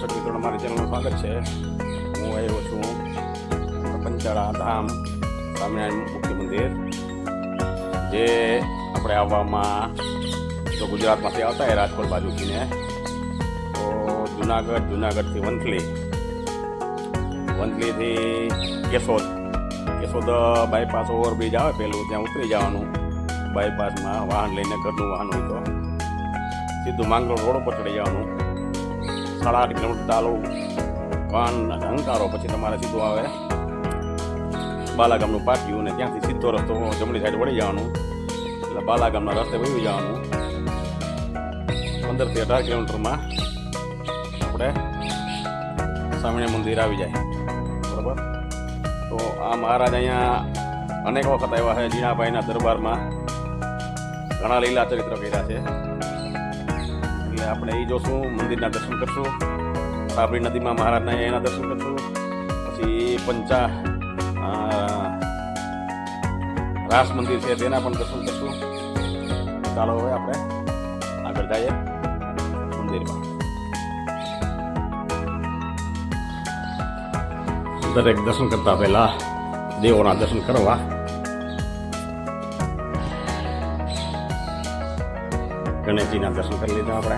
દર્શક મિત્રો મારી ચેનલનું સ્વાગત છે. હું આવ્યો છું પંચાળા ધામ સ્વામિનારાયણ મુખ્ય મંદિર, જે આપણે આવવામાં તો ગુજરાતમાંથી આવતા હોય રાજકોટ બાજુથીને, તો જુનાગઢ, જુનાગઢથી વંથલી, વંથલીથી કેશોદ કેશોદ બાયપાસ ઓવરબ્રિજ આવે પેલું, ત્યાં ઉતરી જવાનું બાયપાસમાં વાહન લઈને ઘરનું વાહન હોય તો. સીધું માંગરોળ રોડ ઉપર ચડી જવાનું. સાડા આઠ કિલોમીટર ચાલુ વાહન હંકારો પછી તમારે સીધું આવે. બાલાગામનું પાટિયું ને ત્યાંથી સીધો રસ્તો જમણી સાઈડ વળી જવાનું. એટલે બાલાગામના રસ્તે વહી જવાનું. પંદરથી અઢાર કિલોમીટરમાં આપણે સ્વામિનારાયણ મંદિર આવી જાય. બરાબર? તો આ મહારાજ અહીંયા અનેક વખત આવ્યા છે જીણાભાઈના દરબારમાં. ઘણા લીલા ચરિત્ર કર્યા છે. એટલે આપણે એ જોશું, મંદિરના દર્શન કરશું. સાબરી નદીમાં મહારાજના એના દર્શન કરશું. પછી પંચા રાસ મંદિર છે તેના પણ દર્શન કરશું. ચાલો હવે આપણે આગળ જઈએ મંદિરમાં. દરેક દર્શન કરતા પહેલા દેવોના દર્શન કરવા. ગણેશજીના દર્શન કરી લીધા આપણે.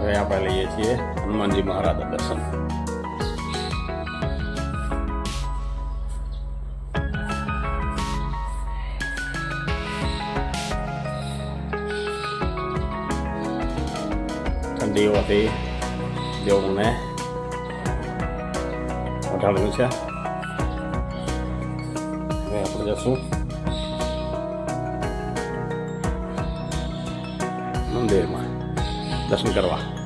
હવે આપણે લઈએ છીએ હનુમાનજી મહારાજના દર્શન. ઠંડી હોવાથી દેવને વટાડવું છે. હવે આપણે જશું. મંદિરમાં દર્શન કરવા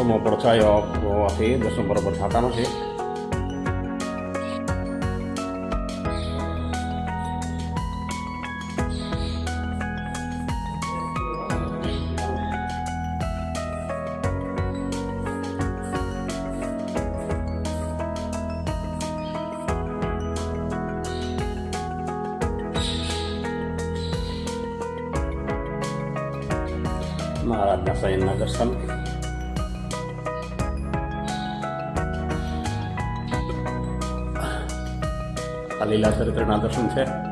સમો પડછાયો હોવાથી દર્શન બરોબર થતા નથી મહારાજના સૈનના દર્શન આ લીલા ચરિત્રના દર્શન છે.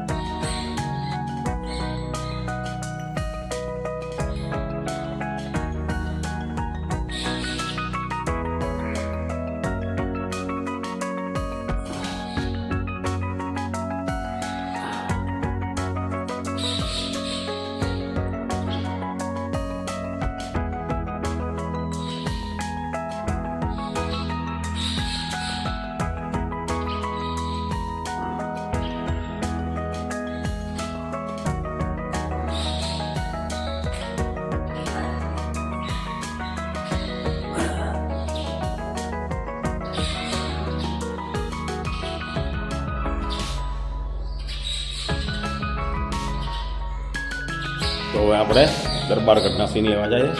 તો દરબાર આપણે દરબારગઢના સીન લેવા જઈએ.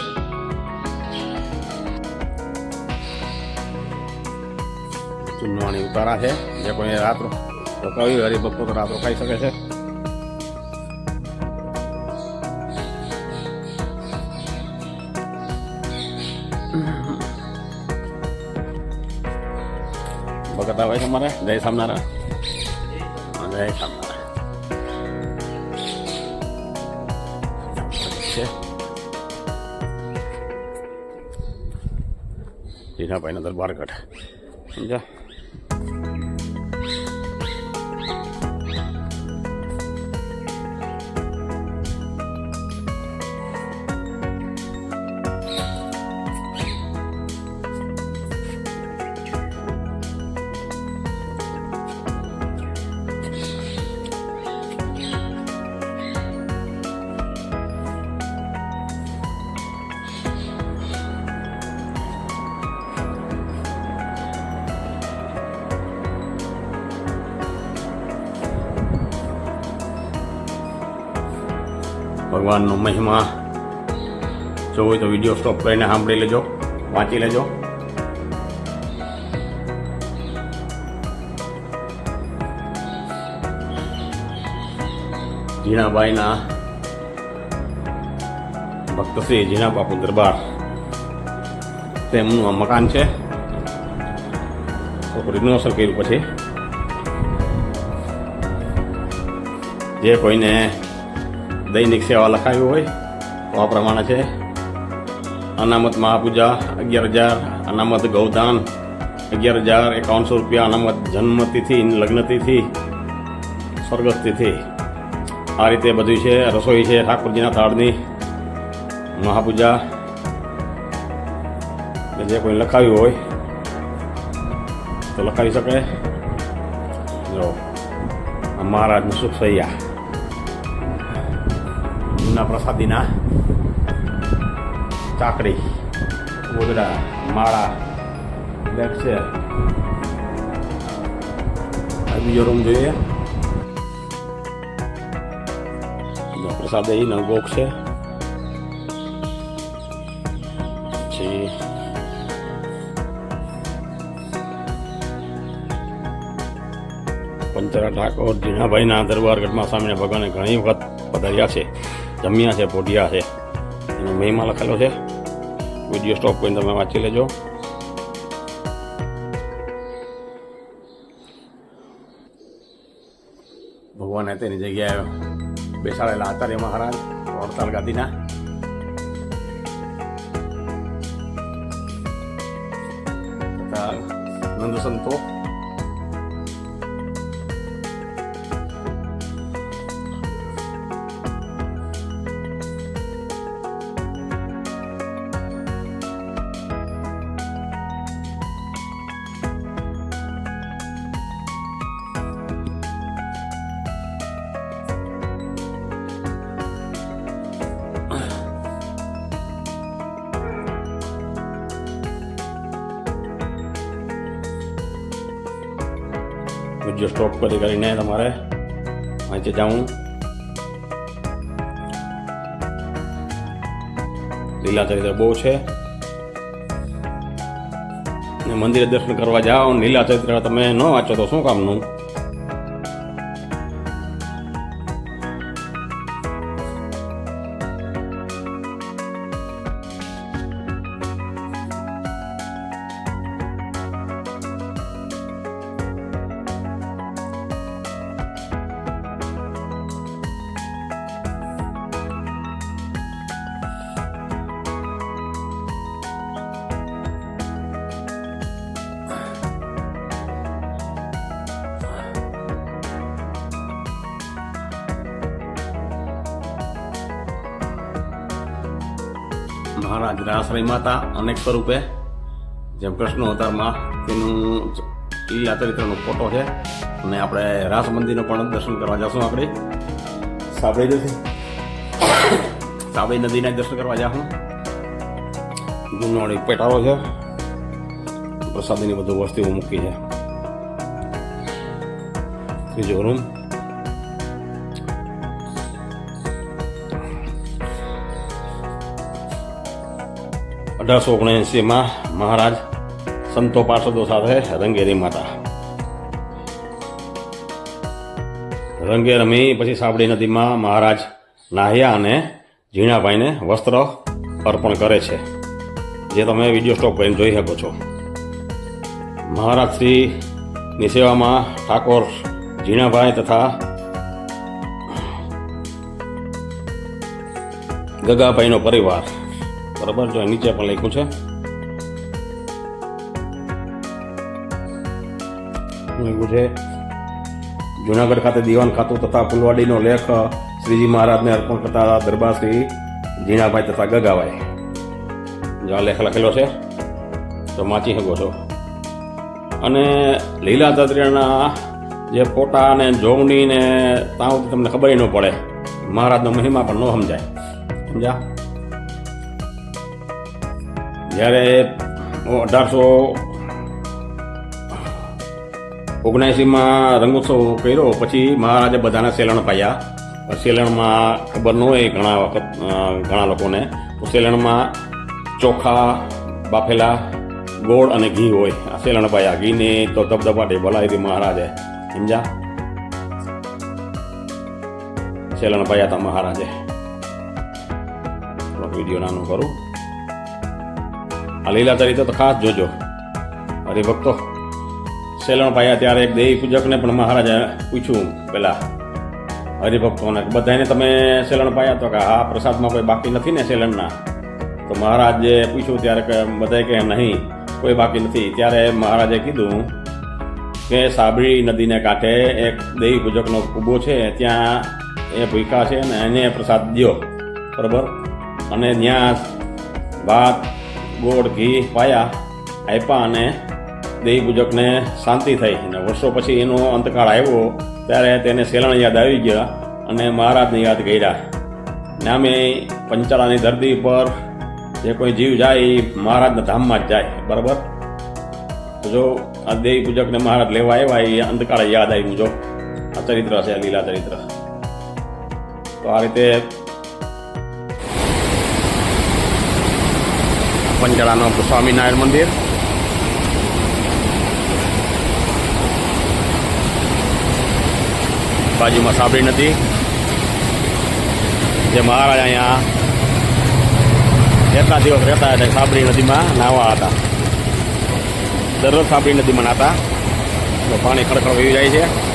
ચૂનવાણી ઉતારા છે. જે કોઈ રાત્રો રોકાવી હરિભક્તો તો રાત રોકાઈ શકે છે. ભગત આવે છે અમારે. જય સામનારા જય સામનારા જીનાભાઈનો દરબારગઢ. સમજ્યા ભગવાનનો મહિમા. જો હોય તો વીડિયો સ્ટોપ કરીને સાંભળી લેજો, વાંચી લેજો. ઝીણાબાઈના ભક્ત શ્રી ઝીણા બાપુ દરબાર. તેમનું આ મકાન છે. રિનોવેશન કર્યું પછી. જે કોઈને દૈનિક સેવા લખાવી હોય તો આ પ્રમાણે છે. અનામત મહાપૂજા, અગિયાર હજાર અનામત ગૌદાન અગિયાર હજાર એકાવનસો રૂપિયા અનામત જન્મતિથિ, લગ્નતિથિ સ્વર્ગસ્થિથિ આ રીતે બધું છે, રસોઈ છે, ઠાકોરજીના થાળની, મહાપૂજા. જે કોઈ લખાવ્યું હોય, તો લખાવી શકે. જો, મહારાજનું સુખ સૈયા એમના પ્રસાદીના ચાકડી ગોદડા માળા બેગ છે બીજો રૂમ જોઈએ પ્રસાદ એનો બોક્સ છે પછી પંચરા ઠાકોર જીણાભાઈના દરબારગઢમાં સામે ભગવાને ઘણી વખત પધાર્યા છે જમ્યા છે પોઢિયા છે. એનો મહિમા લખેલો છે. વીડિયો સ્ટોપ કરીને તમે વાંચી લેજો. ભગવાને તેની જગ્યાએ બેસાડેલા આચાર્ય મહારાજ વડતાલ ગાદીના. નંદ સંતો વીડિયો સ્ટોપ કરી કરીને તમારે વાંચી જાઉં. લીલા ચરિત્ર બહુ છે. ને મંદિરે દર્શન કરવા જાઓ લીલા ચરિત્ર તમે ન વાંચો તો શું કામનું? મહારાજ રાસરાઈ માતા અનેક સ્વરૂપે જેમ કૃષ્ણ અવતારમાં તેનું લીલા ચરિત્રનો ફોટો છે અને આપણે રાસ મંદિરનો પણ દર્શન કરવા જશું આપણે. સાબરી જશે. સાબરી નદીના દર્શન કરવા જાશું ગુનાળી પેટાળો છે. પ્રસાદીની બધું વસ્તુઓ મૂકી છે. ત્રીજો રૂમ. અઢારસો ઓગણએંસીમાં મહારાજ સંતો પાર્ષદો સાથે રંગેરી માતા. રંગે રમી પછી સાબડી નદીમાં મહારાજ નાહ્યા અને ઝીણાભાઈને વસ્ત્ર અર્પણ કરે છે, જે તમે વીડિયો સ્ટોપ કરીને જોઈ શકો છો. મહારાજ શ્રીની સેવામાં ઠાકોર ઝીણાભાઈ તથા ગગાભાઈનો પરિવાર બરાબર, જો નીચે પણ લખ્યું છે. લખ્યું છે, જુનાગઢ ખાતે દીવાન ખાતું તથા ફુલવાડીનો લેખ શ્રીજી મહારાજને અર્પણ કરતા દરબાર શ્રી જીણાભાઈ તથા ગગાભાઈ. જો આ લેખ લખેલો છે, તો વાંચી શકો છો. અને લીલા દત્રિયાના જે ફોટા ને જોવણી ને ત્યાં તમને ખબર ન પડે, મહારાજનો મહિમા પણ ન સમજાય. સમજ્યા? જ્યારે અઢારસો ઓગણસીમાં રંગોત્સવ કર્યો, પછી મહારાજે બધાને સેલણ પાયા. સેલણમાં ખબર ન હોય ઘણા વખત ઘણા લોકોને. તો સેલણમાં ચોખા, બાફેલા, ગોળ અને ઘી હોય. આ સેલણ પાયા. ઘીને તો ધબધબાટે ભલાઈ હતી મહારાજે. સમજા સેલણ પાયા હતા મહારાજે. વીડિયો નાનું કરું. આ લીલા ચરિત્ર તો ખાસ જોજો. હરિભક્તો પાયા ત્યારે એક દેવી પૂજકને પણ મહારાજે પૂછ્યું પેલા હરિભક્તોને બધાને તમે શેલણ પાયા તો કે હા પ્રસાદમાં કોઈ બાકી નથી ને શેલણના? તો મહારાજે પૂછ્યું ત્યારે કે બધાએ કે નહીં, કોઈ બાકી નથી. ત્યારે મહારાજે કીધું કે સાબરી નદીને કાંઠે એક દેવી પૂજકનો કૂબો છે, ત્યાં એ ભૂખા છે ને એને પ્રસાદ દ્યો. બરાબર? અને ત્યાં ભાત ગોળ, ઘી, પાયા આપ્યા અને દેવી પૂજકને શાંતિ થઈ. અને વર્ષો પછી એનો અંતકાળ આવ્યો ત્યારે તેને સેલણ યાદ આવી ગયા અને મહારાજને યાદ કર્યા. ને આમે પંચાળાની ધરતી પર જે કોઈ જીવ જાય એ મહારાજના ધામમાં જ જાય. બરાબર? જો આ દેવી પૂજકને મહારાજ લેવા આવ્યા એ અંતકાળે યાદ આવ્યું. જો આ ચરિત્ર છે લીલા ચરિત્ર. તો આ રીતે પંચાળાનો સ્વામિનારાયણ મંદિર. બાજુમાં સાબરી નદી જે મહારાજા અહીંયા કેટલા દિવસ રહેતા હતા સાબરી નદીમાં નાહવા હતા. દરરોજ સાબરી નદીમાં નાહતા તો પાણી ખડખડ વહી જાય છે.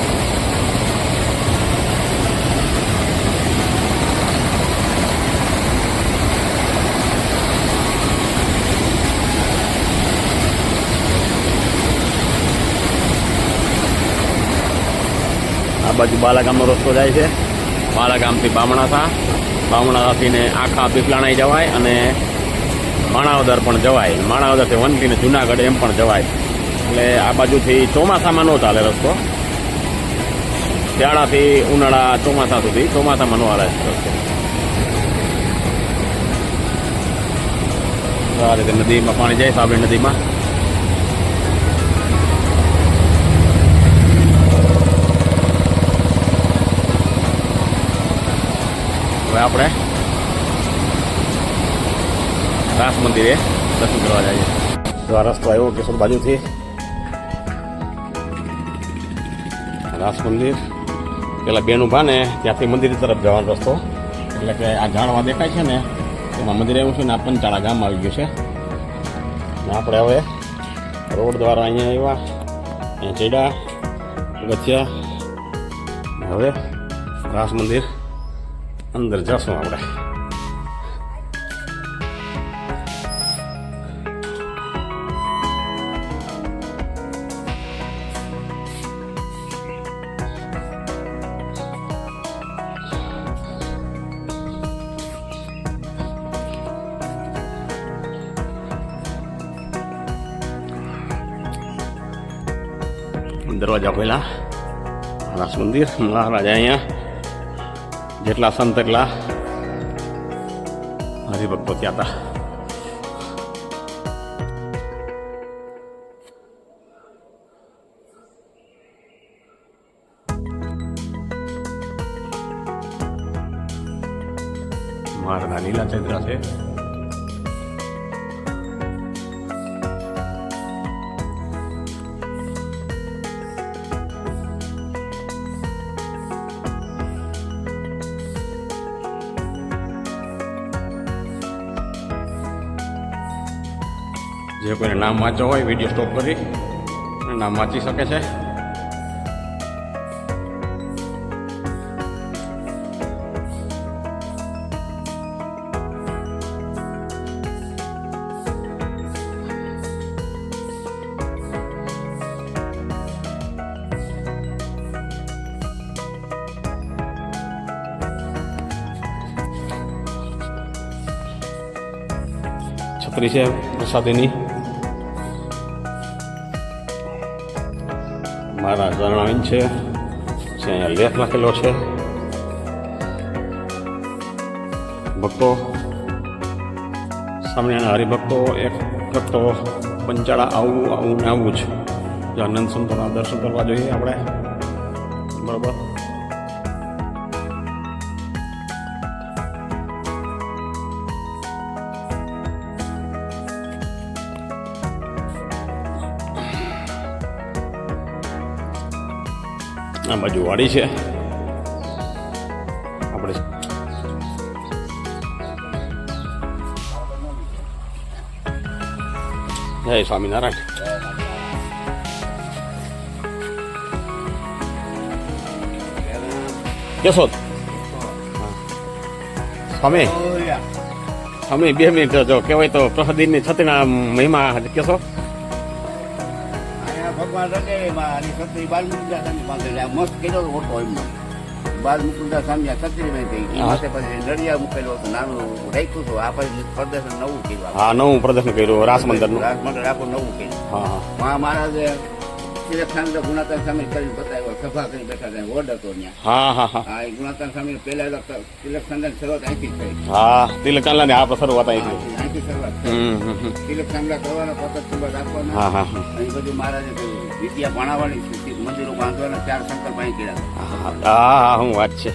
બાજુ બાલાગામનો રસ્તો જાય છે. બાલાગામથી બામણાથા ને આખા પીપલાણાઈ જવાય અને માણાવદર પણ જવાય. માણાવદરથી વનથી ને જુનાગઢ એમ પણ જવાય. એટલે આ બાજુથી ચોમાસામાં ન ચાલે રસ્તો. શિયાળાથી ઉનાળા ચોમાસા સુધી. ચોમાસામાં નો હાલે રસ્તો. આ રીતે નદીમાં પાણી જાય સાબરી નદીમાં. આપણે રાસ મંદિરે દર્શન કરવા જઈએ. તો આ રસ્તો આવ્યો કેશોદ બાજુથી? રાસ મંદિર. પેલા બેનું ભાને ત્યાંથી મંદિર તરફ જવાનો રસ્તો. એટલે કે આ ઝાડવા દેખાય છે ને, એમાં મંદિર આવ્યું છે ને આ પંચાળા ગામ આવી ગયું છે. આપણે હવે રોડ દ્વારા અહીંયા આવ્યા, અહીંયા ચડ્યા ગચ્યા હવે રાસ મંદિર અંદર જશું આપણે દરવાજા પહેલા રાસ મંદિર મહારાજા અહીંયા જેટલા સંત એટલા હરિભક્તો ત્યાં હતા મારના લીલા ચંદ્ર જે કોઈને નામ વાંચો હોય વીડિયો સ્ટોપ કરી નામ વાંચી શકે છે. છત્રી છે પ્રસાદીની. મારા જણાવીન છે, જે અહીંયા લેખ લખેલો છે. ભક્તો સ્વામિનારાયણ હરિભક્તો, એક ભક્તો પંચાળા આવું આવું ને આવું જો આનંદ સંતોના દર્શન કરવા જોઈએ આપણે. બરાબર? આ બાજુ વાડી છે. આપણે જય સ્વામિનારાયણ. કેશોદ સ્વામી સ્વામી બે મિનિટ જો કહેવાય તો પ્રસાદીની છત્રીના મહિમા કેશો અને છત્રી પાસે આ મસ્ત કર્યો હતો ઓટો એમનો. બાલમુકુંદા સ્વામી આ છત્રી માં થઈ હા. પછી નડિયા મૂકેલો હતો નાનું રાખ્યું હતું. આ પછી પ્રદર્શન નવું કર્યું હા નવું પ્રદર્શન કર્યું રાસ મંદિરનું. રાસ મંડળ આખું નવું કર્યું. હા મહા મહારાજે સિલેક્શન ગુણાતન સ્વામી કરી બતાવ્યો સભા કરી બેઠા હતા ઓર્ડ હતો હા હા હા. એ ગુણાતન સ્વામી પહેલા સિલેક્શન શરૂઆત અહીંથી થઈ. હા તિલકાલા ને આપણે શરૂઆત અહીંથી. અહીંથી શરૂઆત. સિલેક્શન કરવાના પતક સંભાળ રાખવાના. હા હા હા. બધું મહારાજે કહ્યું વિદ્યા ભણાવવાની મંદિરો બાંધવાના ચાર સંકલ્પ અહીં ગયા હા હા વાત છે.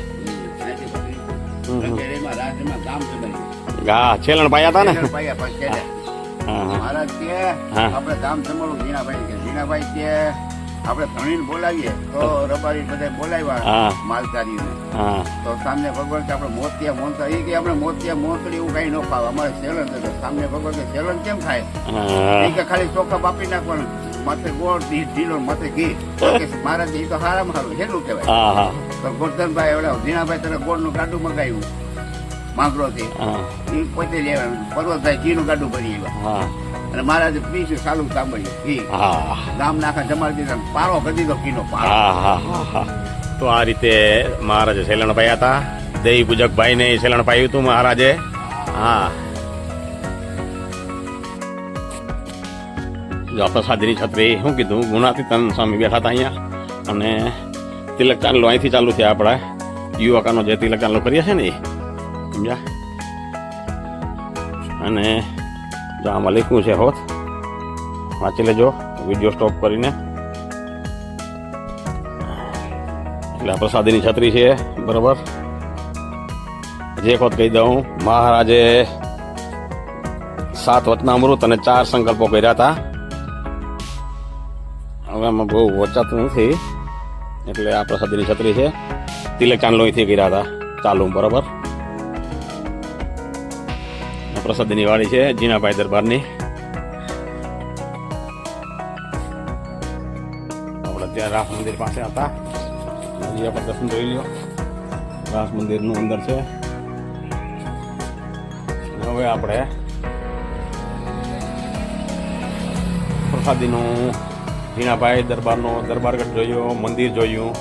હા છેલણ પાયા હતા ને? મહારાજ કે. આપણે ગામ જમાડું જીણાભાઈ કે. જીણાભાઈ કે આપણે ધણીને બોલાવીએ તો રબારી બધા બોલાવ્યા. માલધારીઓને. તો સામને ભગવાન કે આપણે મોતિયા મોનતા એ કે આપણે મોતિયા મોતડી એવું કઈ ન ખાવ. અમારે સેલન થશે સામને ભગવાન કે સેલન કેમ ખાય? એ કે ખાલી ચોખા બાપી નાખવાનું. માથે ગોળ ધી ઢીલો માથે ઘી. મહારાજ એ તો હારામાં હારું. હેલું કહેવાય. તો ગોરધનભાઈ ઓલા ઝીણાભાઈ તને ગોળનું ગાડું મગાવ્યું. માંગરોથી. થી એ પોતે લેવાનું પર્વતભાઈ ઘીનું ગાડું ભરી આવ્યા. હા. અને મહારાજે પીશું ચાલુ સાંભળ્યું હા. ગામ નાખા જમાડી દીધા પારો કરી દીધો ઘીનો પારો તો આ રીતે મહારાજે પાયા હતા. દેવી પૂજક ભાઈને સેલણ પાયું હતું મહારાજે. હા. પ્રસાદીની છત્રી શું કીધું? ગુણાતીતન સ્વામી બેઠા હતા અહીંયા. અને તિલક ચાંદલો અહીંથી ચાલુ થયા આપણા. યુવકાનો જે તિલક ચાંદલો કરીએ છે ને સમજ્યા? અને આમાં લખ્યું છે હોત વાંચી લેજો, વીડિયો સ્ટોપ કરીને. એટલે પ્રસાદીની છત્રી છે, બરોબર? જે વખત કહી દઉં, મહારાજે સાત વચનામૃત અને ચાર સંકલ્પો કર્યા હતા. હવે આમાં બહુ વચાતું નથી. એટલે આ પ્રસાદીની છત્રી છે તિલક ચાંદલો અહીંથી કર્યા હતા ચાલુ બરોબર? પ્રસાદીની વાડી છે, જીનાભાઈ દરબારની. આપણે ત્યાં રાસ મંદિર પાસે હતા. હજી આપણે દર્શન જોઈ લ્યો. રાસ મંદિરનું અંદર છે. હવે આપણે પ્રસાદીનું ઝીણાભાઈ દરબારનો દરબારગઢ જોયો, મંદિર જોયું.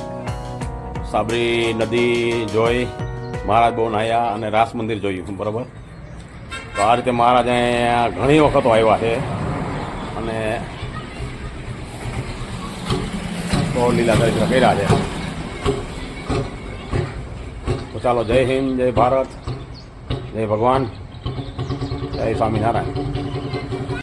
સાબરી નદી જોઈ, મહારાજ બહુ નાયા અને રાસ મંદિર જોયું. બરોબર? તો આ રીતે મહારાજ અહીંયા ઘણી વખતો આવ્યા છે. અને તો લીલા દરિદ્ર કર્યા છે. તો ચાલો જય હિન્દ, જય ભારત, જય ભગવાન, જય સ્વામિનારાયણ.